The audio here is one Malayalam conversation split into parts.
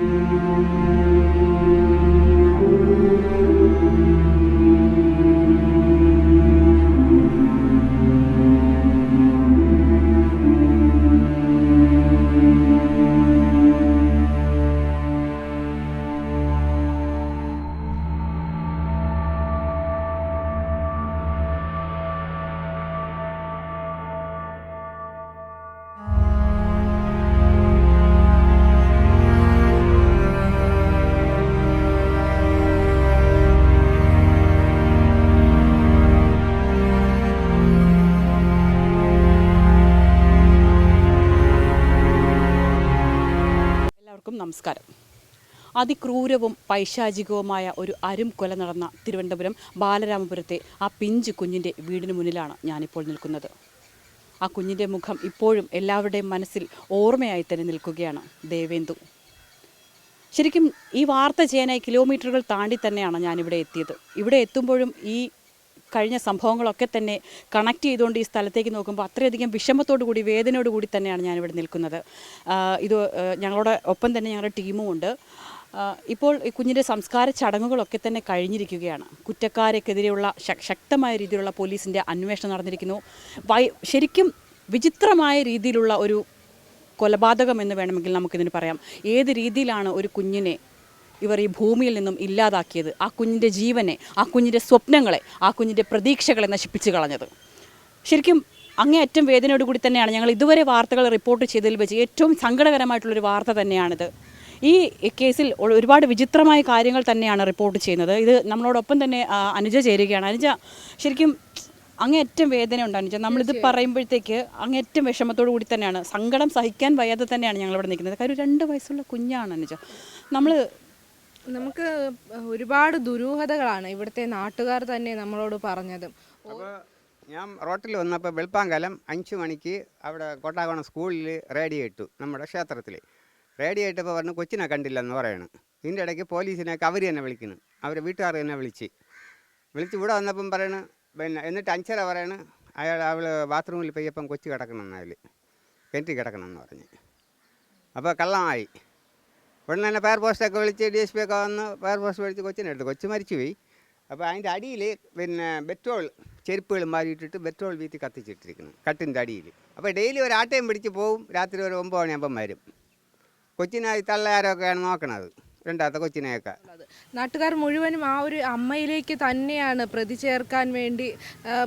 Thank you. നമസ്കാരം. അതിക്രൂരവും പൈശാചികവുമായ ഒരു അരും കൊല നടന്ന തിരുവനന്തപുരം ബാലരാമപുരത്തെ ആ പിഞ്ച് കുഞ്ഞിന്റെ വീടിന് മുന്നിലാണ് ഞാനിപ്പോൾ നിൽക്കുന്നത്. ആ കുഞ്ഞിന്റെ മുഖം ഇപ്പോഴും എല്ലാവരുടെയും മനസ്സിൽ ഓർമ്മയായി തന്നെ നിൽക്കുകയാണ് ദേവേന്ദു. ശരിക്കും ഈ വാർത്ത ചെയ്യാനായി കിലോമീറ്ററുകൾ താണ്ടി തന്നെയാണ് ഞാനിവിടെ എത്തിയത്. ഇവിടെ എത്തുമ്പോഴും ഈ കഴിഞ്ഞ സംഭവങ്ങളൊക്കെ തന്നെ കണക്ട് ചെയ്തുകൊണ്ട് ഈ സ്ഥലത്തേക്ക് നോക്കുമ്പോൾ അത്രയധികം വിഷമത്തോടു കൂടി വേദനയോട് കൂടി തന്നെയാണ് ഞാനിവിടെ നിൽക്കുന്നത്. ഇത് ഞങ്ങളുടെ ഒപ്പം തന്നെ ഞങ്ങളുടെ ടീമും ഉണ്ട്. ഇപ്പോൾ ഈ കുഞ്ഞിന്റെ സംസ്കാര ചടങ്ങുകളൊക്കെ തന്നെ കഴിഞ്ഞിരിക്കുകയാണ്. കുറ്റക്കാരെക്കെതിരെയുള്ള ശക്തമായ രീതിയിലുള്ള പോലീസിന്റെ അന്വേഷണം നടന്നിരിക്കുന്നു. വൈ ശരിക്കും വിചിത്രമായ രീതിയിലുള്ള ഒരു കൊലപാതകം എന്ന് വേണമെങ്കിൽ നമുക്കിതിന് പറയാം. ഏത് രീതിയിലാണ് ഒരു കുഞ്ഞിനെ ഇവർ ഈ ഭൂമിയിൽ നിന്നും ഇല്ലാതാക്കിയത് ആ കുഞ്ഞിന്റെ ജീവനെ ആ കുഞ്ഞിന്റെ സ്വപ്നങ്ങളെ ആ കുഞ്ഞിന്റെ പ്രതീക്ഷകളെ നശിപ്പിച്ചു കളഞ്ഞത്. ശരിക്കും അങ്ങേയറ്റം വേദനയോടുകൂടി തന്നെയാണ് ഞങ്ങൾ ഇതുവരെ വാർത്തകൾ റിപ്പോർട്ട് ചെയ്തതിൽ വെച്ച് ഏറ്റവും സങ്കടകരമായിട്ടുള്ളൊരു വാർത്ത തന്നെയാണിത്. ഈ കേസിൽ ഒരുപാട് വിചിത്രമായ കാര്യങ്ങൾ തന്നെയാണ് റിപ്പോർട്ട് ചെയ്യുന്നത്. ഇത് നമ്മളോടൊപ്പം തന്നെ അനുജ ചേരുകയാണ്. അനുജ ശരിക്കും അങ്ങേയറ്റം വേദന ഉണ്ട് അനുജ. നമ്മളിത് പറയുമ്പോഴത്തേക്ക് അങ്ങേറ്റം വിഷമത്തോടു കൂടി തന്നെയാണ്. സങ്കടം സഹിക്കാൻ വയ്യാതെ തന്നെയാണ് ഞങ്ങളിവിടെ നിൽക്കുന്നത്. കാര്യം രണ്ട് വയസ്സുള്ള കുഞ്ഞാണ് അനുജ. നമ്മൾ നമുക്ക് ഒരുപാട് ദുരൂഹതകളാണ് ഇവിടുത്തെ നാട്ടുകാർ തന്നെ നമ്മളോട് പറഞ്ഞത്. ഞാൻ റോട്ടിൽ വന്നപ്പോൾ വെളുപ്പാങ്കാലം അഞ്ച് മണിക്ക് അവിടെ കോട്ടാകോണം സ്കൂളിൽ റേഡിയോ ഇട്ടു നമ്മുടെ ക്ഷേത്രത്തിൽ. റേഡിയോ ഇട്ടപ്പോൾ പറഞ്ഞു കൊച്ചിനെ കണ്ടില്ലെന്ന് പറയണം. ഇതിന്റെ ഇടയ്ക്ക് പോലീസിനെയൊക്കെ അവർ തന്നെ വിളിക്കുന്നു. അവരെ വീട്ടുകാർ തന്നെ വിളിച്ച്. വിളിച്ച് ഇവിടെ വന്നപ്പം പറയണ് പിന്നെ എന്നിട്ട് അഞ്ചര പറയണ് അയാൾ അവൾ ബാത്റൂമിൽ പെയ്യപ്പം കൊച്ചു കിടക്കണം എന്നാൽ കിണറ്റിൽ കിടക്കണം എന്ന് പറഞ്ഞ്. അപ്പോൾ കള്ളമായി. ഉടനെ തന്നെ പോസ്റ്റൊക്കെ വിളിച്ച് ഡി എസ് പി ഒക്കെ വന്ന് ഫയർ പോസ്റ്റ് വിളിച്ച് കൊച്ചിനെ എടുത്തു. കൊച്ചു മരിച്ചു പോയി അപ്പോൾ അതിന്റെ അടിയിൽ പിന്നെ പെട്രോൾ ചെരുപ്പുകൾ മാറിയിട്ടിട്ട് പെട്രോൾ വീത്തി കത്തിച്ചിട്ടിരിക്കുന്നു കട്ടിന്റെ അടിയിൽ അപ്പോൾ ഡെയിലി ഒരു ആട്ടയും പിടിച്ച് പോവും രാത്രി ഒരു ഒമ്പത് മണിയാകുമ്പം വരും. കൊച്ചിനായി തള്ളയാരൊക്കെയാണ് നോക്കണത്? രണ്ടാമത്തെ കൊച്ചിനെയൊക്കെ. നാട്ടുകാർ മുഴുവനും ആ ഒരു അമ്മയിലേക്ക് തന്നെയാണ് പ്രതി ചേർക്കാൻ വേണ്ടി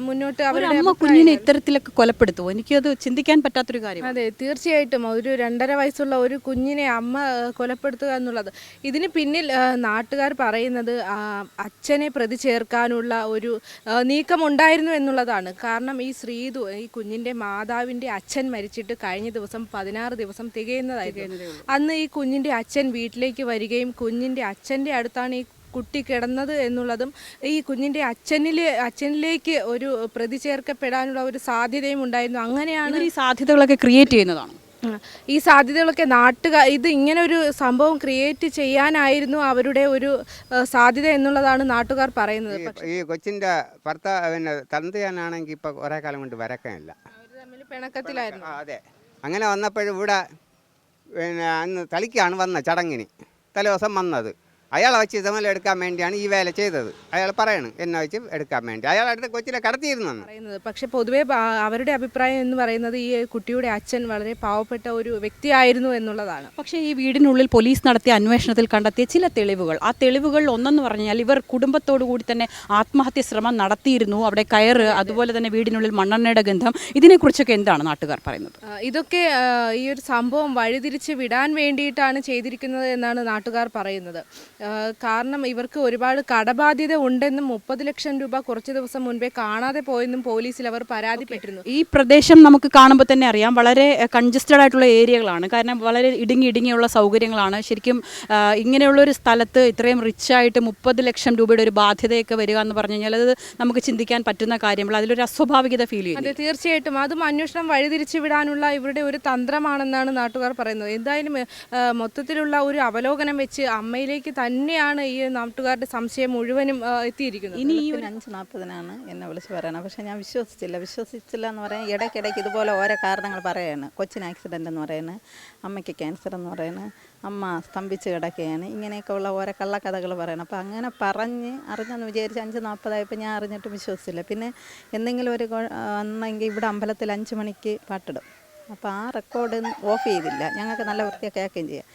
മുന്നോട്ട് അവരുടെ അമ്മ കുഞ്ഞിനെ ഇത്തരത്തിലൊക്കെ കൊലപ്പെടുത്തുമോ എനിക്കത് ചിന്തിക്കാൻ പറ്റാത്തൊരു കാര്യം അതെ തീർച്ചയായിട്ടും. ഒരു രണ്ടര വയസ്സുള്ള ഒരു കുഞ്ഞിനെ അമ്മ കൊലപ്പെടുത്തുക എന്നുള്ളത്. ഇതിന് പിന്നിൽ നാട്ടുകാർ പറയുന്നത് അച്ഛനെ പ്രതി ചേർക്കാനുള്ള ഒരു നീക്കം നീക്കമുണ്ടായിരുന്നു എന്നുള്ളതാണ്. കാരണം ഈ ശ്രീതു ഈ കുഞ്ഞിന്റെ മാതാവിന്റെ അച്ഛൻ മരിച്ചിട്ട് കഴിഞ്ഞ ദിവസം പതിനാറ് ദിവസം തികയുന്നതായിരുന്നു. അന്ന് ഈ കുഞ്ഞിന്റെ അച്ഛൻ വീട്ടിലേക്ക് വരികയും കുഞ്ഞിന്റെ അച്ഛന്റെ അടുത്താണ് ഈ കുട്ടി കിടന്നത് എന്നുള്ളതും ഈ കുഞ്ഞിന്റെ അച്ഛനിൽ അച്ഛനിലേക്ക് ഒരു പ്രതി ചേർക്കപ്പെടാനുള്ള ഒരു സാധ്യതയും ഉണ്ടായിരുന്നു. അങ്ങനെയാണ് ഈ സാധ്യതകളൊക്കെ ക്രിയേറ്റ് ചെയ്യുന്നതാണ്. ഈ സാധ്യതകളൊക്കെ നാട്ടുകാർ ഇത് ഇങ്ങനെ ഒരു സംഭവം ക്രിയേറ്റ് ചെയ്യാനായിരുന്നു അവരുടെ ഒരു സാധ്യത എന്നുള്ളതാണ് നാട്ടുകാർ പറയുന്നത്. ഈ കൊച്ചിന്റെ ഭർത്താവ് പിന്നെ തന്തയാനാണെങ്കിൽ ഇപ്പോൾ കുറേ കാലം കൊണ്ട് വരക്കാനില്ല തമ്മിൽ പിണക്കത്തിലായിരുന്നു. അതെ. അങ്ങനെ വന്നപ്പോഴും ഇവിടെ പിന്നെ അന്ന് തളിക്കാണ് വന്ന ചടങ്ങിന്. തലേദിവസം വന്നത്. അയാളെ വെച്ച് ഇതമല എടുക്കാൻ വേണ്ടിയാണ് ഈ വേല ചെയ്തത്. അയാൾ പറയണം എന്നെ വെച്ച് എടുക്കാൻ വേണ്ടി. അയാൾ അടുത്ത് കൊച്ചിനെ കടത്തിയിരുന്നു പറയുന്നത്. പക്ഷെ പൊതുവെ അവരുടെ അഭിപ്രായം എന്ന് പറയുന്നത് ഈ കുട്ടിയുടെ അച്ഛൻ വളരെ പാവപ്പെട്ട ഒരു വ്യക്തിയായിരുന്നു എന്നുള്ളതാണ്. പക്ഷേ ഈ വീടിനുള്ളിൽ പോലീസ് നടത്തിയ അന്വേഷണത്തിൽ കണ്ടെത്തിയ ചില തെളിവുകൾ. ആ തെളിവുകൾ ഒന്നെന്ന് പറഞ്ഞാൽ ഇവർ കുടുംബത്തോടു കൂടി തന്നെ ആത്മഹത്യ ശ്രമം നടത്തിയിരുന്നു. അവിടെ കയറ് അതുപോലെ തന്നെ വീടിനുള്ളിൽ മണ്ണെണ്ണയുടെ ഗന്ധം. ഇതിനെക്കുറിച്ചൊക്കെ എന്താണ് നാട്ടുകാർ പറയുന്നത്? ഇതൊക്കെ ഈ ഒരു സംഭവം വഴിതിരിച്ച് വിടാൻ വേണ്ടിയിട്ടാണ് ചെയ്തിരിക്കുന്നത് എന്നാണ് നാട്ടുകാർ പറയുന്നത്. കാരണം ഇവർക്ക് ഒരുപാട് കടബാധ്യത ഉണ്ടെന്നും മുപ്പത് ലക്ഷം രൂപ കുറച്ച് ദിവസം മുൻപേ കാണാതെ പോയെന്നും പോലീസിൽ അവർ പരാതിപ്പെട്ടിരുന്നു. ഈ പ്രദേശം നമുക്ക് കാണുമ്പോൾ തന്നെ അറിയാം വളരെ കൺജസ്റ്റഡ് ആയിട്ടുള്ള ഏരിയകളാണ്. കാരണം വളരെ ഇടുങ്ങി ഇടുങ്ങിയുള്ള സൗകര്യങ്ങളാണ്. ശരിക്കും ഇങ്ങനെയുള്ള ഒരു സ്ഥലത്ത് ഇത്രയും റിച്ച് ആയിട്ട് മുപ്പത് ലക്ഷം രൂപയുടെ ഒരു ബാധ്യതയൊക്കെ വരിക എന്ന് പറഞ്ഞു കഴിഞ്ഞാൽ അത് നമുക്ക് ചിന്തിക്കാൻ പറ്റുന്ന കാര്യങ്ങൾ അതിലൊരു അസ്വാഭാവികത ഫീൽ ചെയ്യുന്നു അതെ തീർച്ചയായിട്ടും. അതും അന്വേഷണം വഴിതിരിച്ചു വിടാനുള്ള ഇവരുടെ ഒരു തന്ത്രമാണെന്നാണ് നാട്ടുകാർ പറയുന്നത്. എന്തായാലും മൊത്തത്തിലുള്ള ഒരു അവലോകനം വെച്ച് അമ്മയിലേക്ക് തന്നെയാണ് ഈ നാട്ടുകാരുടെ സംശയം മുഴുവനും എത്തിയിരിക്കുന്നത്. ഇനി ഈ ഒരു അഞ്ച് നാൽപ്പതിനാണ് എന്നെ വിളിച്ച് പറയണത് പക്ഷെ ഞാൻ വിശ്വസിച്ചില്ല. വിശ്വസിച്ചില്ല എന്ന് പറയാൻ ഇടയ്ക്കിടയ്ക്ക് ഇതുപോലെ ഓരോ കാരണങ്ങൾ പറയാണ്. കൊച്ചിന് ആക്സിഡന്റ് എന്ന് പറയുന്നത് അമ്മയ്ക്ക് ക്യാൻസർ എന്ന് പറയുന്നത് അമ്മ സ്തംഭിച്ച് കിടക്കുകയാണ്. ഇങ്ങനെയൊക്കെ ഉള്ള ഓരോ കള്ളക്കഥകൾ പറയണം. അപ്പോൾ അങ്ങനെ പറഞ്ഞ് അറിഞ്ഞെന്ന് വിചാരിച്ച് അഞ്ച് നാൽപ്പതായപ്പോൾ ഞാൻ അറിഞ്ഞിട്ട് വിശ്വസിച്ചില്ല. പിന്നെ എന്തെങ്കിലും ഒരു വന്നെങ്കിൽ ഇവിടെ അമ്പലത്തിൽ അഞ്ച് മണിക്ക് പാട്ടിടും. അപ്പോൾ ആ റെക്കോർഡ് ഓഫ് ചെയ്തില്ല. ഞങ്ങൾക്ക് നല്ല വൃത്തിയൊക്കെ കേൾക്കുകയും ചെയ്യാം.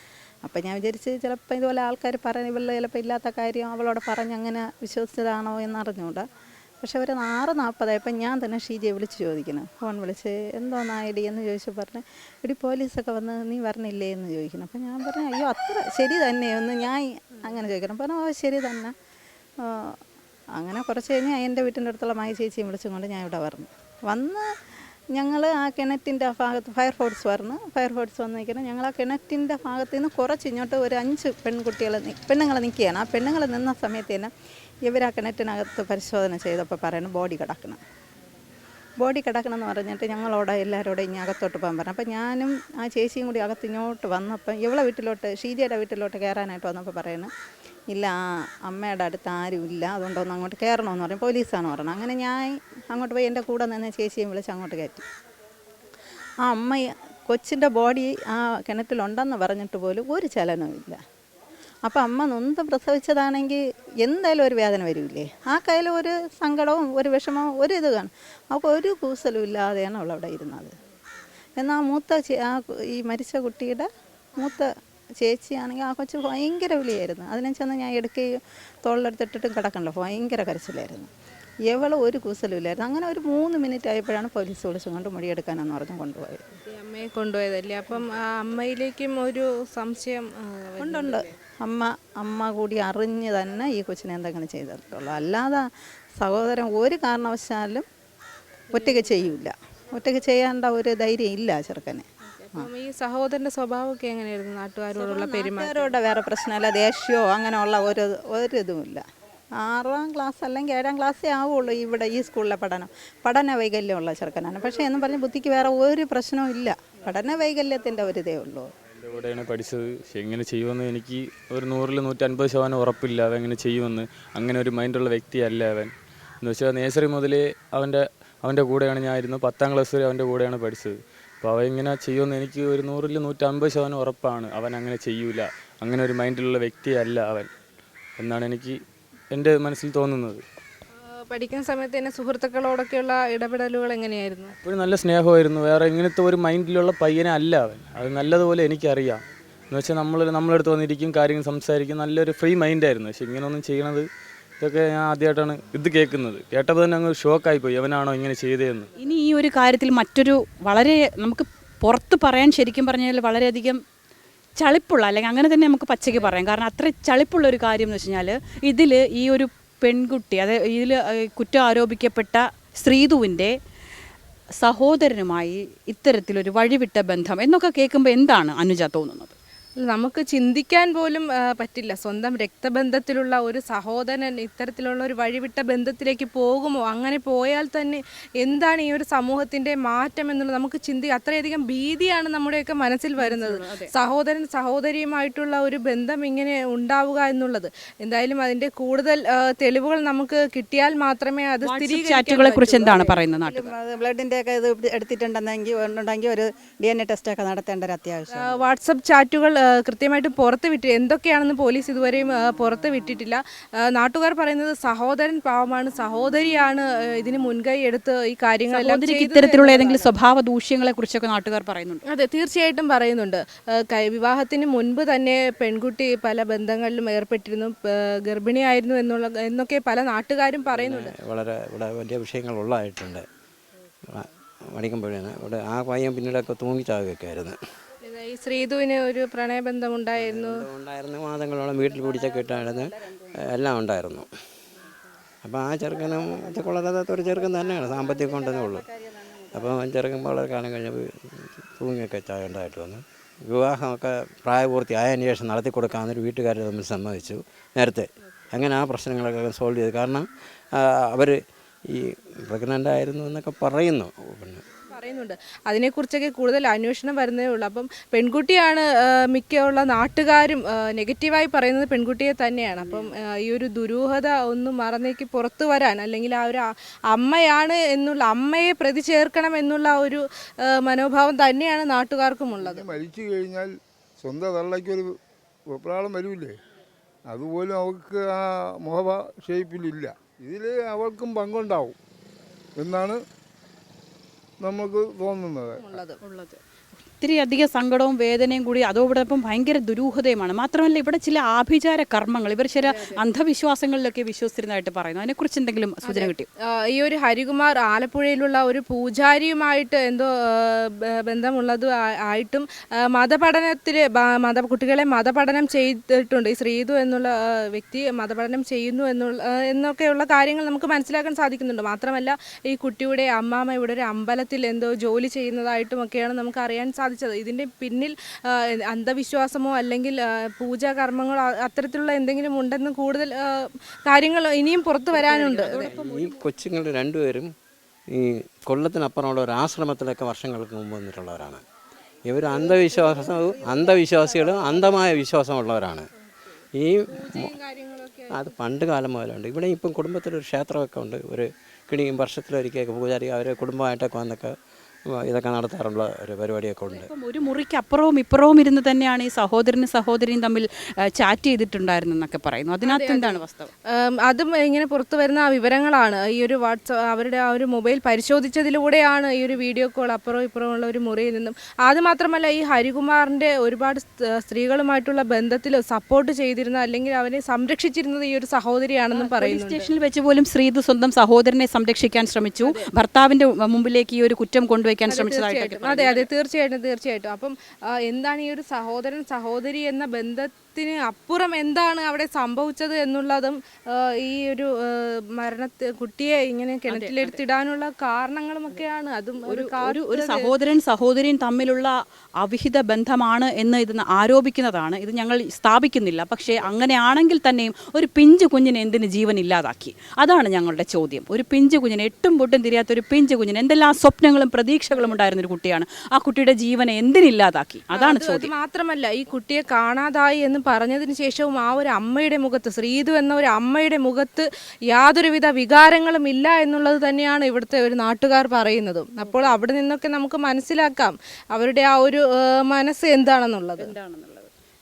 അപ്പം ഞാൻ വിചാരിച്ച് ചിലപ്പോൾ ഇതുപോലെ ആൾക്കാർ പറയുന്ന ഇവളുടെ ചിലപ്പോൾ ഇല്ലാത്ത കാര്യം അവളോട് പറഞ്ഞ് അങ്ങനെ വിശ്വസിച്ചതാണോ എന്ന് അറിഞ്ഞുകൂടാ പക്ഷെ ഒരു ആറ് നാൽപ്പതായപ്പോൾ ഞാൻ തന്നെ ഷീജയെ വിളിച്ച് ചോദിക്കുന്നു. ഫോൺ വിളിച്ച് എന്തോന്നാ ഐഡി എന്ന് ചോദിച്ചു പറഞ്ഞ് ഇടി പോലീസൊക്കെ വന്ന് നീ വരണില്ലേ എന്ന് ചോദിക്കുന്നു. അപ്പം ഞാൻ പറഞ്ഞു അയ്യോ അത്ര ശരി തന്നെ ഒന്ന് ഞാൻ അങ്ങനെ ചോദിക്കണം പറഞ്ഞു ഓ ശരി തന്നെ. അങ്ങനെ കുറച്ച് കഴിഞ്ഞ് എന്റെ വീട്ടിന്റെ അടുത്തുള്ള മായ ചേച്ചിയും വിളിച്ചുകൊണ്ട് ഞാൻ ഇവിടെ വന്നു. വന്ന് ഞങ്ങൾ ആ കിണറ്റിന്റെ ഭാഗത്ത് ഫയർഫോഴ്സ് വരണം ഫയർഫോഴ്സ് വന്ന് നിൽക്കണം ഞങ്ങൾ ആ കിണറ്റിന്റെ ഭാഗത്ത് നിന്ന് കുറച്ച് ഇങ്ങോട്ട് ഒരു അഞ്ച് പെൺകുട്ടികൾ പെണ്ണുങ്ങൾ നിൽക്കുകയാണ് ആ പെണ്ണുങ്ങൾ നിന്ന സമയത്ത് തന്നെ ഇവർ ആ കിണറ്റിനകത്ത് പരിശോധന ചെയ്തപ്പോൾ പറയണം ബോഡി കിടക്കണം. ബോഡി കിടക്കണം എന്ന് പറഞ്ഞിട്ട് ഞങ്ങളോട് എല്ലാവരോടും ഇനി അകത്തോട്ട് പോകാൻ പറഞ്ഞു. അപ്പോൾ ഞാനും ആ ചേച്ചിയും കൂടി അകത്ത് ഇങ്ങോട്ട് വന്നപ്പോൾ ഇവളെ വീട്ടിലോട്ട് ഷീജയുടെ വീട്ടിലോട്ട് കയറാനായിട്ട് വന്നപ്പോൾ പറയുന്നു ഇല്ല അമ്മയുടെ അടുത്ത് ആരും ഇല്ല. അതുകൊണ്ടൊന്ന് അങ്ങോട്ട് കയറണമെന്ന് പറഞ്ഞു. പോലീസാണ് പറഞ്ഞത്. അങ്ങനെ ഞാൻ അങ്ങോട്ട് പോയി എന്റെ കൂടെ നിന്ന് ചേച്ചിയും വിളിച്ച് അങ്ങോട്ട് കയറ്റി. ആ അമ്മ കൊച്ചിന്റെ ബോഡി ആ കിണറ്റിലുണ്ടെന്ന് പറഞ്ഞിട്ട് പോലും ഒരു ചലനവുമില്ല അപ്പോൾ അമ്മ നൊന്ത് പ്രസവിച്ചതാണെങ്കിൽ എന്തായാലും ഒരു വേദന വരില്ലേ? ആ കയ്യിൽ ഒരു സങ്കടവും ഒരു വിഷമവും ഒരു ഇത് കാണും. അപ്പോൾ ഒരു കൂസലും ഇല്ലാതെയാണ് അവളവിടെ ഇരുന്നത്. എന്നാൽ മൂത്ത ആ ഈ മരിച്ച കുട്ടിയുടെ മൂത്ത ചേച്ചിയാണെങ്കിൽ ആ കൊച്ച് ഭയങ്കര വിളിയായിരുന്നു. അതിനെ ചെന്ന് ഞാൻ എടുക്കുകയും തോളിലെടുത്തിട്ടിട്ടും കിടക്കണ്ട ഭയങ്കര കരച്ചിലായിരുന്നു. എവൾ ഒരു കൂസലും ഇല്ലായിരുന്നു. അങ്ങനെ ഒരു മൂന്ന് മിനിറ്റ് ആയപ്പോഴാണ് പോലീസ് വിളിച്ചും കൊണ്ട് മൊഴിയെടുക്കാനെന്ന് പറഞ്ഞ് കൊണ്ടുപോയത്. അമ്മയെ കൊണ്ടുപോയതല്ലേ? അപ്പം ആ അമ്മയിലേക്കും ഒരു സംശയം ഉണ്ടുണ്ട്. അമ്മ അമ്മ കൂടി അറിഞ്ഞ് തന്നെ ഈ കൊച്ചിനെ എന്തെങ്കിലും ചെയ്തിട്ടുള്ളൂ. അല്ലാതെ സഹോദരൻ ഒരു കാരണവശാലും ഒറ്റയ്ക്ക് ചെയ്യില്ല ഒറ്റയ്ക്ക് ചെയ്യേണ്ട ഒരു ധൈര്യം ഇല്ല ചെറുക്കന്. അപ്പം ഈ സഹോദരന്റെ സ്വഭാവമൊക്കെ എങ്ങനെയായിരുന്നു? നാട്ടുകാരോടുള്ള പെരുമാറ്റം? വേറെ പ്രശ്നമല്ല. ദേഷ്യമോ അങ്ങനെയുള്ള ഒരു ഒരു ഇതുമില്ല. ആറാം ക്ലാസ് അല്ലെങ്കിൽ ഏഴാം ക്ലാസ്സേ ആവുള്ളൂ ഇവിടെ ഈ സ്കൂളിലെ പഠനം. പഠന വൈകല്യമുള്ള ചെറുക്കനാണ്. പക്ഷേ എന്നും പറഞ്ഞ് ബുദ്ധിക്ക് വേറെ ഒരു പ്രശ്നവും ഇല്ല. പഠന വൈകല്യത്തിന്റെ ഒരു ഇതേ ഉള്ളൂ. എന്റെ കൂടെയാണ് പഠിച്ചത്. പക്ഷെ എങ്ങനെ ചെയ്യുമെന്ന് എനിക്ക് ഒരു നൂറിൽ നൂറ്റൻപത് ശതമാനം ഉറപ്പില്ല അവൻ എങ്ങനെ ചെയ്യുമെന്ന്. അങ്ങനെ ഒരു മൈൻഡുള്ള വ്യക്തിയല്ല അവൻ. എന്ന് വെച്ചാൽ നേഴ്സറി മുതലേ അവന്റെ അവന്റെ കൂടെയാണ് ഞാൻ ഇരുന്നത് പത്താം ക്ലാസ് വരെ അവന്റെ കൂടെയാണ് പഠിച്ചത്. അപ്പോൾ അവൻ ഇങ്ങനെ ചെയ്യുമെന്ന് എനിക്ക് ഒരു നൂറിൽ നൂറ്റമ്പത് ശതമാനം ഉറപ്പാണ്. അവൻ അങ്ങനെ ചെയ്യൂല. അങ്ങനെ ഒരു മൈൻഡിലുള്ള വ്യക്തിയല്ല അവൻ എന്നാണ് എനിക്ക് എന്റെ മനസ്സിൽ തോന്നുന്നത്. പഠിക്കുന്ന സമയത്ത് തന്നെ സുഹൃത്തുക്കളോടൊക്കെയുള്ള ഇടപെടലുകൾ എങ്ങനെയായിരുന്നു? ഒരു നല്ല സ്നേഹമായിരുന്നു. വേറെ ഇങ്ങനത്തെ ഒരു മൈൻഡിലുള്ള പയ്യനെ അല്ല അവൻ. അത് നല്ലതുപോലെ എനിക്കറിയാം. എന്ന് വെച്ചാൽ നമ്മൾ നമ്മളെടുത്ത് വന്നിരിക്കും കാര്യങ്ങൾ സംസാരിക്കും. നല്ലൊരു ഫ്രീ മൈൻഡായിരുന്നു പക്ഷെ ഇങ്ങനെയൊന്നും ചെയ്യണത് ഇതൊക്കെ ഞാൻ ആദ്യമായിട്ടാണ് ഇത് കേൾക്കുന്നത്. കേട്ടപ്പോൾ തന്നെ അങ്ങ് ഷോക്കായി പോയി അവനാണോ ഇങ്ങനെ ചെയ്തതെന്ന് ഇനി ഈ ഒരു കാര്യത്തിൽ മറ്റൊരു വളരെ നമുക്ക് പുറത്ത് പറയാൻ ശരിക്കും പറഞ്ഞാൽ വളരെയധികം ചളിപ്പുള്ള അല്ലെങ്കിൽ അങ്ങനെ തന്നെ നമുക്ക് പച്ചയ്ക്ക് പറയാം. കാരണം അത്ര ചളിപ്പുള്ള ഒരു കാര്യം എന്ന് വെച്ച് കഴിഞ്ഞാൽ ഇതിൽ ഈ ഒരു പെൺകുട്ടി അതായത് ഇതിൽ കുറ്റം ആരോപിക്കപ്പെട്ട ശ്രീതുവിന്റെ സഹോദരനുമായി ഇത്തരത്തിലൊരു വഴിവിട്ട ബന്ധം എന്നൊക്കെ കേൾക്കുമ്പോൾ എന്താണ് അനുജ തോന്നുന്നത്? നമുക്ക് ചിന്തിക്കാൻ പോലും പറ്റില്ല. സ്വന്തം രക്തബന്ധത്തിലുള്ള ഒരു സഹോദരൻ ഇത്തരത്തിലുള്ള ഒരു വഴിവിട്ട ബന്ധത്തിലേക്ക് പോകുമോ? അങ്ങനെ പോയാൽ തന്നെ എന്താണ് ഈ ഒരു സമൂഹത്തിന്റെ മാറ്റം എന്നുള്ളത് നമുക്ക് ചിന്തി അത്രയധികം ഭീതിയാണ് നമ്മുടെയൊക്കെ മനസ്സിൽ വരുന്നത്. സഹോദരൻ സഹോദരിയുമായിട്ടുള്ള ഒരു ബന്ധം ഇങ്ങനെ ഉണ്ടാവുക എന്നുള്ളത്. എന്തായാലും അതിന്റെ കൂടുതൽ തെളിവുകൾ നമുക്ക് കിട്ടിയാൽ മാത്രമേ അത് സ്ഥിരീകരിക്കാൻ ചാറ്റുകളെ കുറിച്ച് എന്താണ് പറയുന്നത് ബ്ലഡിന്റെ ഒക്കെ ഇത് എടുത്തിട്ടുണ്ടെന്നെങ്കിൽ ഉണ്ടെങ്കിൽ ഒരു ഡി എൻ എ ടെസ്റ്റ് ഒക്കെ നടത്തേണ്ട ഒരു അത്യാവശ്യം. വാട്സപ്പ് ചാറ്റുകൾ കൃത്യമായിട്ട് പുറത്ത് വിട്ട് എന്തൊക്കെയാണെന്ന് പോലീസ് ഇതുവരെയും പുറത്ത് വിട്ടിട്ടില്ല. നാട്ടുകാർ പറയുന്നത് സഹോദരൻ പാവമാണ് സഹോദരിയാണ് ഇതിന് മുൻകൈ എടുത്ത് ഈ കാര്യങ്ങളെല്ലാം ഇത്തരത്തിലുള്ള ഏതെങ്കിലും സ്വഭാവ ദൂഷ്യങ്ങളെ കുറിച്ചൊക്കെ നാട്ടുകാർ പറയുന്നുണ്ട്. അതെ തീർച്ചയായിട്ടും പറയുന്നുണ്ട്. വിവാഹത്തിന് മുൻപ് തന്നെ പെൺകുട്ടി പല ബന്ധങ്ങളിലും ഏർപ്പെട്ടിരുന്നു ഗർഭിണിയായിരുന്നു എന്നുള്ള എന്നൊക്കെ പല നാട്ടുകാരും പറയുന്നുണ്ട്. വളരെ ഇവിടെ വലിയ വിഷയങ്ങളുള്ളതായിട്ടുണ്ട്. മടിക്കുമ്പോഴാണ് ഇവിടെ ആ പയ്യൻ പിന്നീടൊക്കെ തൂങ്ങിച്ചാകുകയൊക്കെ ആയിരുന്നു ഈ ശ്രീധുവിന് ഒരു പ്രണയബന്ധം ഉണ്ടായിരുന്നു ഉണ്ടായിരുന്നു മാതങ്ങളോളം വീട്ടിൽ പിടിച്ചൊക്കെ ഇട്ടായിരുന്നു. എല്ലാം ഉണ്ടായിരുന്നു. അപ്പോൾ ആ ചെറുക്കനും ഇത് കൊള്ളരുതാത്ത ഒരു ചെറുക്കൻ തന്നെയാണ്. സാമ്പത്തികം കൊണ്ടതേ ഉള്ളൂ. അപ്പോൾ ചെറുക്കൻ വളരെ കാലം കഴിഞ്ഞപ്പോൾ തൂങ്ങിയൊക്കെ ഉണ്ടായിട്ട് വന്നു. വിവാഹമൊക്കെ പ്രായപൂർത്തി ആയതിനു ശേഷം നടത്തി കൊടുക്കാമെന്നൊരു വീട്ടുകാർ തമ്മിൽ സമ്മതിച്ചു. നേരത്തെ അങ്ങനെ ആ പ്രശ്നങ്ങളൊക്കെ സോൾവ് ചെയ്തു. കാരണം അവർ ഈ പ്രഗ്നന്റ് ആയിരുന്നു എന്നൊക്കെ പറയുന്നു. പിന്നെ പറയുന്നുണ്ട്. അതിനെക്കുറിച്ചൊക്കെ കൂടുതൽ അന്വേഷണം വരുന്നേ ഉള്ളൂ. അപ്പം പെൺകുട്ടിയാണ് മിക്കുള്ള നാട്ടുകാരും നെഗറ്റീവായി പറയുന്നത് പെൺകുട്ടിയെ തന്നെയാണ്. അപ്പം ഈ ഒരു ദുരൂഹത ഒന്ന് മറന്നേക്ക് പുറത്തു വരാൻ അല്ലെങ്കിൽ ആ ഒരു അമ്മയാണ് എന്നുള്ള അമ്മയെ പ്രതി ചേർക്കണം എന്നുള്ള ഒരു മനോഭാവം തന്നെയാണ് നാട്ടുകാർക്കും ഉള്ളത്. മരിച്ചു കഴിഞ്ഞാൽ സ്വന്തം തള്ളയ്ക്കൊരു വെപ്രാളം വരൂലേ? അതുപോലും അവൾക്ക് ആ മുഖ ഷേപ്പിലില്ല ഇതിൽ അവൾക്കും പങ്കുണ്ടാവും. എന്നാണ് നമുക്ക് തോന്നുന്നത്. ഉള്ളത്. ഒത്തിരി അധികം സങ്കടവും വേദനയും കൂടി അതോടൊപ്പം ഭയങ്കര ദുരൂഹതയുമാണ്. മാത്രമല്ല ഇവിടെ ചില ആഭിചാര കർമ്മങ്ങൾ ഇവർ ചില അന്ധവിശ്വാസങ്ങളിലൊക്കെ വിശ്വസിച്ചിരുന്നതായിട്ട് പറയുന്നു. അതിനെക്കുറിച്ച് എന്തെങ്കിലും സൂചന കിട്ടി? ഈ ഒരു ഹരികുമാർ ആലപ്പുഴയിലുള്ള ഒരു പൂജാരിയുമായിട്ട് എന്തോ ബന്ധമുള്ളത് ആയിട്ടും മതപഠനത്തിൽ മത കുട്ടികളെ മതപഠനം ചെയ്തിട്ടുണ്ട്. ഈ ശ്രീതു എന്നുള്ള വ്യക്തി മതപഠനം ചെയ്യുന്നു എന്നുള്ള എന്നൊക്കെയുള്ള കാര്യങ്ങൾ നമുക്ക് മനസ്സിലാക്കാൻ സാധിക്കുന്നുണ്ട്. മാത്രമല്ല ഈ കുട്ടിയുടെ അമ്മാമ്മ ഇവിടെ ഒരു അമ്പലത്തിൽ എന്തോ ജോലി ചെയ്യുന്നതായിട്ടും ഒക്കെയാണ് നമുക്ക് അറിയാൻ സാധിച്ചത് ഇതിന്റെ പിന്നിൽ അന്ധവിശ്വാസമോ അല്ലെങ്കിൽ പൂജാ കർമ്മങ്ങളോ അത്തരത്തിലുള്ള എന്തെങ്കിലും ഉണ്ടെന്ന് കൂടുതൽ കാര്യങ്ങൾ ഇനിയും പുറത്തു വരാനുണ്ട്. ഈ കൊച്ചുങ്ങൾ രണ്ടുപേരും ഈ കൊല്ലത്തിനപ്പുറമുള്ള ഒരു ആശ്രമത്തിലൊക്കെ വർഷങ്ങൾക്ക് മുമ്പ് വന്നിട്ടുള്ളവരാണ്. ഇവർ അന്ധവിശ്വാസവും അന്ധവിശ്വാസികളും അന്ധമായ വിശ്വാസമുള്ളവരാണ്. ഈ അത്. പണ്ട് കാലം മുതലുണ്ട്. ഇവിടെ ഇപ്പം കുടുംബത്തിലൊരു ക്ഷേത്രമൊക്കെ ഉണ്ട്. ഒരു കിണിയും വർഷത്തിലൊരിക്കലൊക്കെ പൂജാരി അവർ കുടുംബമായിട്ടൊക്കെ വന്നൊക്കെ ഇതൊക്കെ നടത്താറുള്ള ഒരു പരിപാടിയൊക്കെ ഉണ്ട്. ഇപ്പം ഒരു മുറിക്ക് അപ്പുറവും ഇപ്പുറവും ഇരുന്ന് തന്നെയാണ് ഈ സഹോദരനും സഹോദരിയും തമ്മിൽ ചാറ്റ് ചെയ്തിട്ടുണ്ടായിരുന്നു എന്നൊക്കെ പറയുന്നു. അതിനകത്ത് എന്താണ് വാസ്തവം? അതും ഇങ്ങനെ പുറത്തു വരുന്ന ആ വിവരങ്ങളാണ്. ഈ ഒരു വാട്സപ്പ് അവരുടെ ആ ഒരു മൊബൈൽ പരിശോധിച്ചതിലൂടെയാണ് ഈ ഒരു വീഡിയോ കോൾ അപ്പുറവും ഇപ്പുറവും ഉള്ള ഒരു മുറിയിൽ നിന്നും അത് മാത്രമല്ല ഈ ഹരികുമാറിന്റെ ഒരുപാട് സ്ത്രീകളുമായിട്ടുള്ള ബന്ധത്തിൽ സപ്പോർട്ട് ചെയ്തിരുന്ന അല്ലെങ്കിൽ അവനെ സംരക്ഷിച്ചിരുന്നത് ഈ ഒരു സഹോദരിയാണെന്നും പറയുന്നു സ്റ്റേഷനിൽ വെച്ച് പോലും ശ്രീത് സ്വന്തം സഹോദരനെ സംരക്ഷിക്കാൻ ശ്രമിച്ചു. ഭർത്താവിന്റെ മുമ്പിലേക്ക് ഈ ഒരു കുറ്റം കൊണ്ടുവയ്ക്കാൻ ശ്രമിച്ചതായിട്ടൊക്കെ അതെ അതെ തീർച്ചയായിട്ടും തീർച്ചയായിട്ടും. അപ്പം എന്താണ് ഈ ഒരു സഹോദരൻ സഹോദരി എന്ന ബന്ധത്തിന് അപ്പുറം എന്താണ് അവിടെ സംഭവിച്ചത് എന്നുള്ളതും ഈ ഒരു മരണത്തെ കുട്ടിയെ ഇങ്ങനെ കിണറ്റിലെടുത്തിടാനുള്ള കാരണങ്ങളും ഒക്കെയാണ് അതും ഒരു ഒരു ഒരു സഹോദരൻ സഹോദരിയും തമ്മിലുള്ള അവിഹിത ബന്ധമാണ് എന്ന് ഇത് ആരോപിക്കുന്നതാണ്. ഇത് ഞങ്ങൾ സ്ഥാപിക്കുന്നില്ല. പക്ഷേ അങ്ങനെയാണെങ്കിൽ തന്നെയും ഒരു പിഞ്ചു കുഞ്ഞിനെ എന്തിന് ജീവൻ ഇല്ലാതാക്കി? അതാണ് ഞങ്ങളുടെ ചോദ്യം. ഒരു പിഞ്ചു കുഞ്ഞിനെ എട്ടും പൊട്ടും തിരിയാത്ത ഒരു പിഞ്ചു കുഞ്ഞിന് എന്തെല്ലാം സ്വപ്നങ്ങളും പ്രതീക്ഷകളും ഉണ്ടായിരുന്ന ഒരു കുട്ടിയാണ് ആ കുട്ടിയുടെ ജീവനെ എന്തിനില്ലാതാക്കി അതാണ് ചോദ്യം. മാത്രമല്ല ഈ കുട്ടിയെ കാണാതായി എന്ന് പറഞ്ഞതിന് ശേഷവും ആ ഒരു അമ്മയുടെ മുഖത്ത് ശ്രീതു എന്ന ഒരു അമ്മയുടെ മുഖത്ത് യാതൊരുവിധ വികാരങ്ങളും ഇല്ല എന്നുള്ളത് തന്നെയാണ് ഇവിടുത്തെ ഒരു നാട്ടുകാർ പറയുന്നതും. അപ്പോൾ അവിടെ നിന്നൊക്കെ നമുക്ക് മനസ്സിലാക്കാം അവരുടെ ആ ഒരു മനസ്സ് എന്താണെന്നുള്ളത്. എന്താണെന്നുള്ളത്.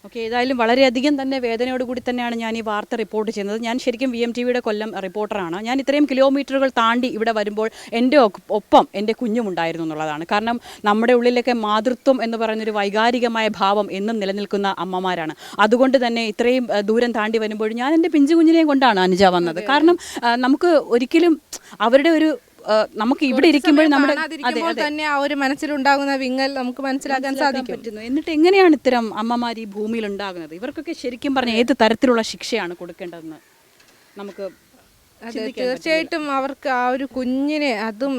ഓക്കെ ഏതായാലും വളരെയധികം തന്നെ വേദനയോടുകൂടി തന്നെയാണ് ഞാൻ ഈ വാർത്ത റിപ്പോർട്ട് ചെയ്യുന്നത്. ഞാൻ ശരിക്കും വി എം ടി വിയുടെ കൊല്ലം റിപ്പോർട്ടറാണ്. ഞാൻ ഇത്രയും കിലോമീറ്ററുകൾ താണ്ടി ഇവിടെ വരുമ്പോൾ എന്റെ ഒപ്പം എന്റെ കുഞ്ഞുമുണ്ടായിരുന്നു എന്നുള്ളതാണ്. കാരണം നമ്മുടെ ഉള്ളിലൊക്കെ മാതൃത്വം എന്ന് പറയുന്നൊരു വൈകാരികമായ ഭാവം എന്നും നിലനിൽക്കുന്ന അമ്മമാരാണ്. അതുകൊണ്ട് തന്നെ ഇത്രയും ദൂരം താണ്ടി വരുമ്പോൾ ഞാൻ എന്റെ പിഞ്ചു കുഞ്ഞിനെയും കൊണ്ടാണ് അനുജ വന്നത്. കാരണം നമുക്ക് ഒരിക്കലും അവരുടെ ഒരു നമുക്ക് ഇവിടെ ഇരിക്കുമ്പോൾ നമ്മുടെ തന്നെ ആ ഒരു മനസ്സിലുണ്ടാകുന്ന വിങ്ങൽ നമുക്ക് മനസ്സിലാക്കാൻ സാധിക്കും. പറ്റുന്നു. എന്നിട്ട് എങ്ങനെയാണ് ഇത്തരം അമ്മമാർ ഈ ഭൂമിയിൽ ഉണ്ടാകുന്നത് ഇവർക്കൊക്കെ ശരിക്കും പറഞ്ഞ ഏത് തരത്തിലുള്ള ശിക്ഷയാണ് കൊടുക്കേണ്ടതെന്ന് നമുക്ക് അതെ തീർച്ചയായിട്ടും അവർക്ക് ആ ഒരു കുഞ്ഞിനെ അതും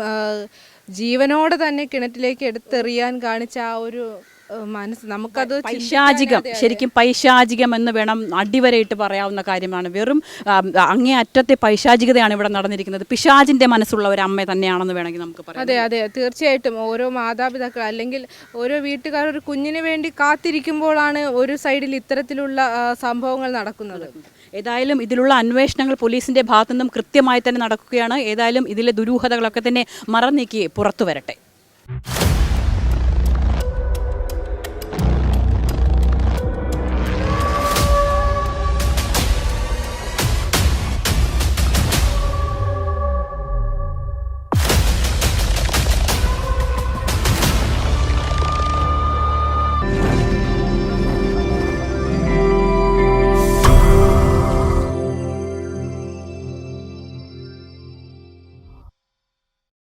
ജീവനോടെ തന്നെ കിണറ്റിലേക്ക് എടുത്തെറിയാൻ കാണിച്ച ആ ഒരു മനസ്സ് നമുക്കത് പൈശാചികം. ശരിക്കും പൈശാചികം എന്ന് വേണം അടിവരയിട്ട് പറയാവുന്ന കാര്യമാണ്. വെറും അങ്ങേ അറ്റത്തെ പൈശാചികതയാണ് ഇവിടെ നടന്നിരിക്കുന്നത്. പിശാചിന്റെ മനസ്സുള്ള ഒരു അമ്മ തന്നെയാണെന്ന് വേണമെങ്കിൽ നമുക്ക് പറയാം. അതെ അതെ. തീർച്ചയായിട്ടും ഓരോ മാതാപിതാക്കൾ അല്ലെങ്കിൽ ഓരോ വീട്ടുകാർ ഒരു കുഞ്ഞിന് വേണ്ടി കാത്തിരിക്കുമ്പോഴാണ് ഒരു സൈഡിൽ ഇത്തരത്തിലുള്ള സംഭവങ്ങൾ നടക്കുന്നത്. ഏതായാലും ഇതിലുള്ള അന്വേഷണങ്ങൾ പോലീസിന്റെ ഭാഗത്തു നിന്നും കൃത്യമായി തന്നെ നടക്കുകയാണ്. ഏതായാലും ഇതിലെ ദുരൂഹതകളൊക്കെ തന്നെ മറന്നീക്കി പുറത്തു വരട്ടെ.